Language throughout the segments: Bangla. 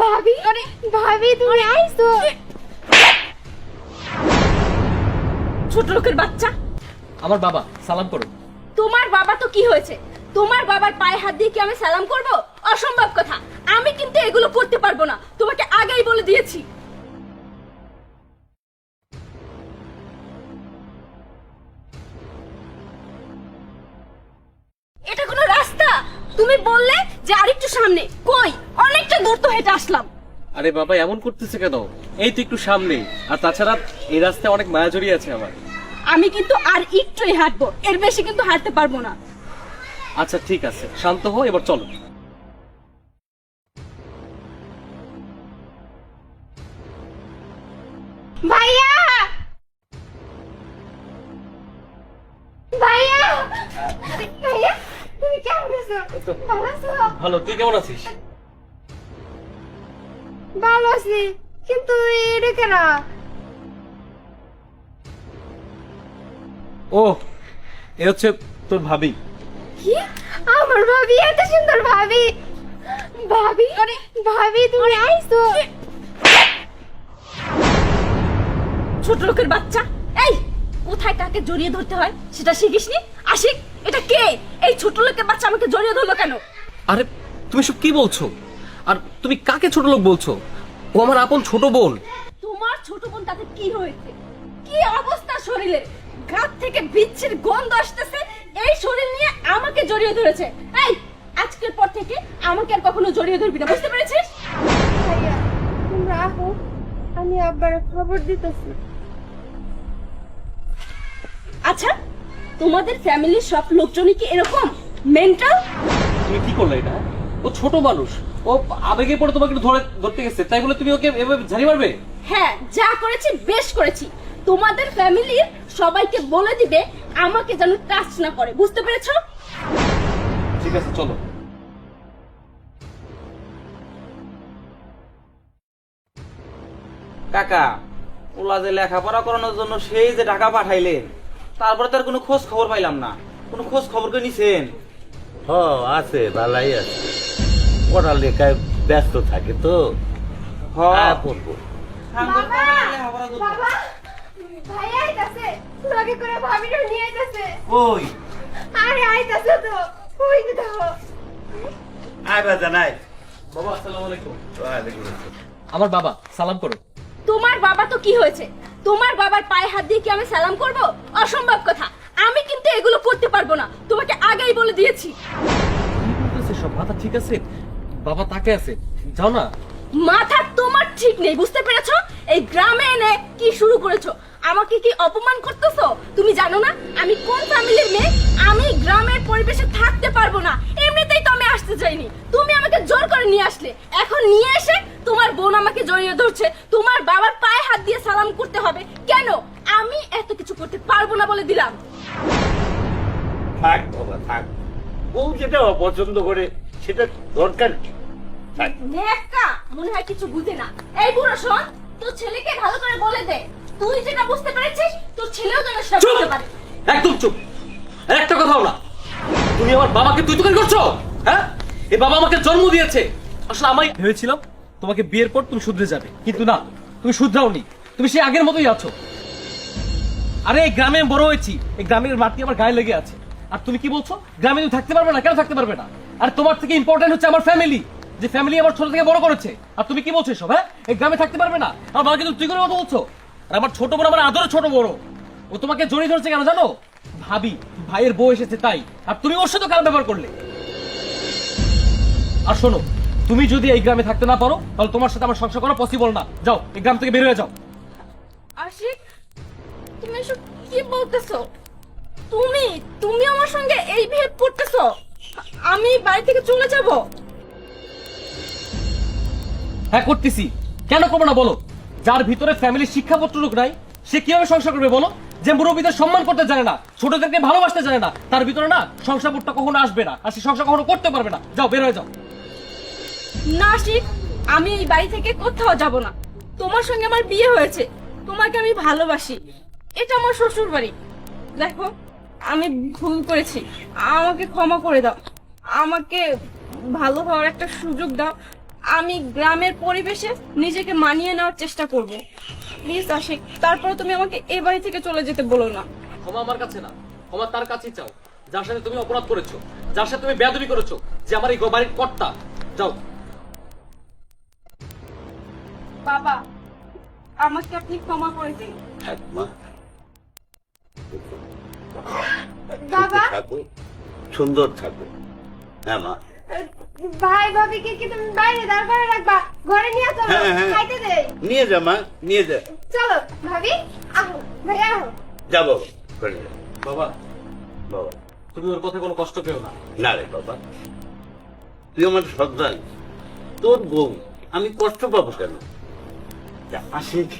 ভাবি ভাবি তুমি আইছো ছোট লোকের বাচ্চা। আমার বাবা সালাম করো। তোমার বাবা তো কি হয়েছে? তোমার বাবার পায়ে হাত দিয়ে কি আমি সালাম করব? অসম্ভব কথা। আমি কিন্তু এগুলো করতে পারব না। তোমাকে আগেই বলে দিয়েছি। এটা কোনো রাস্তা। তুমি বললে যে আরেকটু সামনে। কই? অনেকটা দূর তো হেঁটে আসলাম। আরে বাবা এমন করতেছে কেন? এই তো একটু সামনে। আর তাছাড়া এই রাস্তায় অনেক মায়া জড়িয়ে আছে আমার। আমি কিন্তু আর একটুই হাঁটবো। এর বেশি কিন্তু হাঁটতে পারব না। আচ্ছা ঠিক আছে। শান্ত হো এবার চলো। ভাইয়া! ভাইয়া! ভাইয়া তুমি কেমন আছো? ভালো তুই কেমন আছিস? ভালো আছি কিন্তু এটা কেন? ও এ হচ্ছে তোর ভাবি। কি? আমার ভাবি এত সুন্দর ভাবি। ভাবি ভাবি তুমি আইছো। ছোট লোকের বাচ্চা। এই কোথায় কাকে জড়িয়ে ধরতে হয় সেটা শিখিসনি? আশিক এটা কে? এই ছোট লোকের বাচ্চা আমাকে জড়িয়ে ধরলো কেন? আরে তুমি সব কি বলছো? আর তুমি কাকে ছোট লোক বলছো? ও আমার আপন ছোট বোন। তোমার ছোট বোন তাতে কি হয়েছে? কি অবস্থা শরীরের গাত থেকে বিচ্ছির গন্ধ আসতেছে এই শরীর নিয়ে আমাকে জড়িয়ে ধরেছে। এই আজকের পর থেকে আমাকে আর কখনো জড়িয়ে ধরবি না বুঝতে পেরেছিস? ভাইয়া তোমরা আহো আমি আব্বার খবর দিতেছি। আচ্ছা তোমাদের ফ্যামিলির সব লোকজনই কি এরকম? মেন্টাল তুমি কি করলে এটা? ও ছোট মানুষ। ও আবেগে পড়ে তোমাকে ধরে ধরতে গেছে। তাই বলে তুমি ওকে এভাবে ঝাড়ি মারবে? হ্যাঁ যা করেছি বেশ করেছি। তোমাদের ফ্যামিলির সবাইকে বলে দিবে আমাকে যেন টাচ না করে। বুঝতে পেরেছ? ঠিক আছে চলো। কাকা ওলা যে লেখাপড়া করানোর জন্য সেই যে ঢাকা পাঠাইলেন তারপরে তার কোনো খোঁজ খবর পাইলাম না। কোনো খোঁজ খবর করে নিছেন? হ আছে ভালাই আছে। পড়ালেখায় ব্যস্ত থাকে তো? হ্যাঁ পড়ব। আরে আইতাছে ওই দেখো। আয় বাজা নাই বাবা আসসালামু আলাইকুম। আমার বাবা সালাম করো। তোমার বাবা তো কি হয়েছে? তোমার বাবার পায়ে হাত দিয়ে কি আমি সালাম করব? অসম্ভব কথা। আমি কিন্তু এগুলো করতে পারব না। তোমাকে আগেই বলে দিয়েছি। সব? মাথা ঠিক আছে? বাবা তাকে আছে। যাও না। মাথা তোমার ঠিক নেই বুঝতে পেরেছ? এই গ্রামে এনে কি শুরু করেছ? আমাকে কি অপমান করতেছো? তুমি জানো না আমি কোন ফ্যামিলির মেয়ে? আমি গ্রামের পরিবেশে থাকতে পারব না। এমনিতেই তো আমি আসতে চাইনি। তুমি আমাকে জোর করে নিয়ে আসলে। এখন নিয়ে এসে তোমার বোন আমাকে জড়িয়ে ধরছে। তোমার বাবার পায়ে হাত দিয়ে সালাম করতে হবে। কেন? আমি এত কিছু করতে পারব না বলে দিলাম। থাক বাবা থাক। বউ যেটা অপছন্দ করে সেটা দরকার কি? নেকা মনে হয় কিছু বুঝে না। এই বুড়ো শোন তোর ছেলেকে ভালো করে বলে দে। তুই যেটা বুঝতে পেরেছিস তোর ছেলেও যেন সেটা বুঝতে পারে। একদম চুপ। আর একটা কথাও না তুমি আমার বাবাকে তুই তুকারি করছ হ্যাঁ? এই বাবা আমাকে জন্ম দিয়েছে। আসলে আমি ভেবেছিলাম তোমাকে বিয়ের পর তুমি শুধরে যাবে। কিন্তু না তুমি শুধরাওনি। তুমি সেই আগের মতোই আছো। আরে এই গ্রামে বড় হয়েছি। এই গ্রামের মাটি আমার গায়ে লেগে আছে। আর তুমি কি বলছো? গ্রামে তুমি থাকতে পারবে না কেন থাকতে পারবে না? আর তোমার থেকে ইম্পর্টেন্ট হচ্ছে আমার ফ্যামিলি যে ফ্যামিলি আমার ছোট থেকে বড় করেছে। আর তুমি কি বলছো সব হ্যাঁ? এই গ্রামে থাকতে পারবে না। আমার বাবাকে তুমি তুই করে কথা বলছো। আর আমার ছোট বড় আমার আদরে ছোট বড়। ও তোমাকে জড়িয়ে ধরেছে কেন জানো? ভাবি, ভাইয়ের বউ এসেছে তাই। আর তুমি ওর সাথে খারাপ ব্যবহার করলে? আর শোনো, তুমি যদি এই গ্রামে থাকতে না পারো, তাহলে তোমার সাথে আমার সংসার করা পসিবল না। যাও, এই গ্রাম থেকে বের হয়ে যাও। আশিক, তুমি এসব কি বলতেছো? তুমি তুমি আমার সঙ্গে এই বিহেভ করতেছো? আমি বাড়ি থেকে চলে যাব? হ্যাঁ করতেছি। কেন করব না বলো? যার ভিতরে ফ্যামিলির শিক্ষাপত্র লোক নাই, সে কীভাবে সংসার করবে বলো? যে মুরব্বীদের সম্মান করতে জানে না ছোটদেরকে ভালোবাসতে জানে না, তার ভিতরে না সংসার বোধটা কখনো আসবে না। আর সে সংসার কখনো করতে পারবে না। যাও, বের হয়ে যাও। না আশিক আমি এই বাড়ি থেকে কোথাও যাব না। তোমার সঙ্গে আমার বিয়ে হয়েছে। তোমাকে আমি ভালোবাসি। এটা আমার শ্বশুর বাড়ি দেখো, আমি ভুল করেছি। আমাকে ক্ষমা করে দাও। আমাকে ভালো হওয়ার একটা সুযোগ দাও। আমি গ্রামের পরিবেশে নিজেকে মানিয়ে নেওয়ার চেষ্টা করব। প্লিজ আশিক তারপরে তুমি আমাকে এই বাড়ি থেকে চলে যেতে বলো না। ক্ষমা আমার কাছে না। ক্ষমা তার কাছেই চাও। যার সাথে তুমি অপরাধ করেছ যার সাথে তুমি বেয়াদবি করেছ যে আমার এই বাড়ির কর্তা। যাও। বাবা আমাকে আপনি ক্ষমা করে দিন। মা। বাবা? সুন্দর থাকো হ্যাঁ মা। ভাই ভাবিকে কি তুমি বাইরে দাঁড় করে রাখবা? ঘরে নিয়ে চলো হ্যাঁ, হ্যাঁ। খাইতে দে। নিয়ে যা মা নিয়ে যা। চলো ভাবি আহো ভাই আহো। যাব যা। বাবা বাবা। তুমি ওর কথা কোনো কষ্ট পেও না। না রে বাবা। তুই আমার সন্তান তোর বউ আমি কষ্ট পাবো কেন? যা। আশিক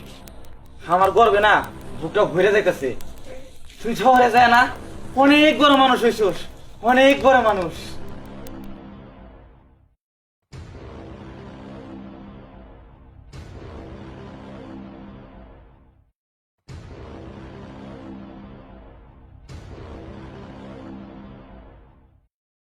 আমার গর্বে না বুকটা ভরে যাইতেছে। তুই শহরে যায় না অনেক বড় মানুষ হইছোস অনেক বড় মানুষ।